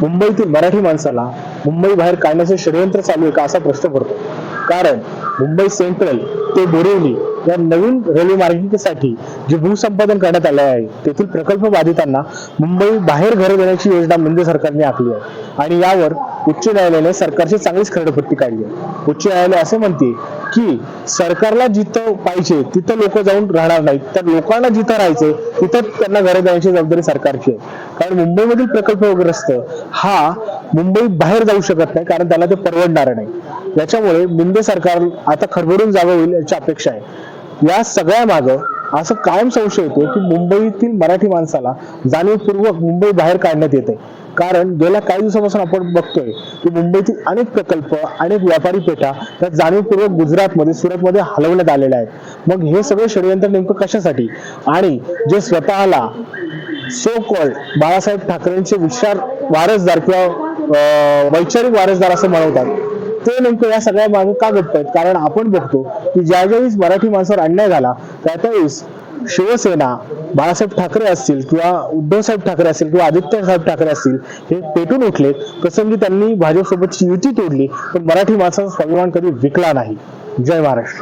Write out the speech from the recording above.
मुंबईतील मराठी माणसाला मुंबई बाहेर काढण्याचे षडयंत्र चालू आहे का असा प्रश्न पडतो. कारण मुंबई सेंट्रल ते बोरिवली या नवीन रेल्वे मार्गिकेसाठी जे भूसंपादन करण्यात आले आहे तेथील प्रकल्प बाधितांना मुंबई बाहेर घरे देण्याची योजना मुंबई सरकारने आखली आहे. आणि यावर उच्च न्यायालयाने सरकारची चांगलीच खरडपट्टी काढली आहे. उच्च न्यायालय असे म्हणते की सरकारला जिथं पाहिजे तिथं लोक जाऊन राहणार नाहीत. तर लोकांना जिथं राहायचे तिथं त्यांना घरे देण्याची जबाबदारी सरकारची आहे. कारण मुंबईमधील प्रकल्पग्रस्त हा मुंबई बाहेर जाऊ शकत नाही कारण त्याला ते परवडणार नाही. याच्यामुळे मुंबई सरकार आता खडबडून जावं होईल याची अपेक्षा आहे. या सगळ्या मागं असं कायम संशय येतो की मुंबईतील मराठी माणसाला जाणीवपूर्वक मुंबई बाहेर काढण्यात येते कारण गेल्या काही दिवसापासून आपण बघतोय की मुंबईतील अनेक प्रकल्प अनेक व्यापारी पेठा त्या जाणीवपूर्वक गुजरातमध्ये सुरतमध्ये हलवण्यात आलेल्या आहेत. मग हे सगळे षडयंत्र नेमकं कशासाठी? आणि जे स्वतःला सो कॉल्ड बाळासाहेब ठाकरेंचे विचार वारसदार किंवा अं, वैचारिक वारसदार असं म्हणवतात ते नेमकं या सगळ्या मागे का घडत आहेत कारण आपण बघतो की ज्या ज्यावेळेस मराठी माणसावर अन्याय झाला त्या त्यावेळेस शिवसेना बाळासाहेब ठाकरे असतील किंवा उद्धवसाहेब ठाकरे असतील किंवा आदित्य साहेब ठाकरे असतील हे पेटून उठले प्रसंगी त्यांनी भाजपसोबतची युती तोडली पण मराठी माणसाचा स्वाभिमान कधी विकला नाही. जय महाराष्ट्र.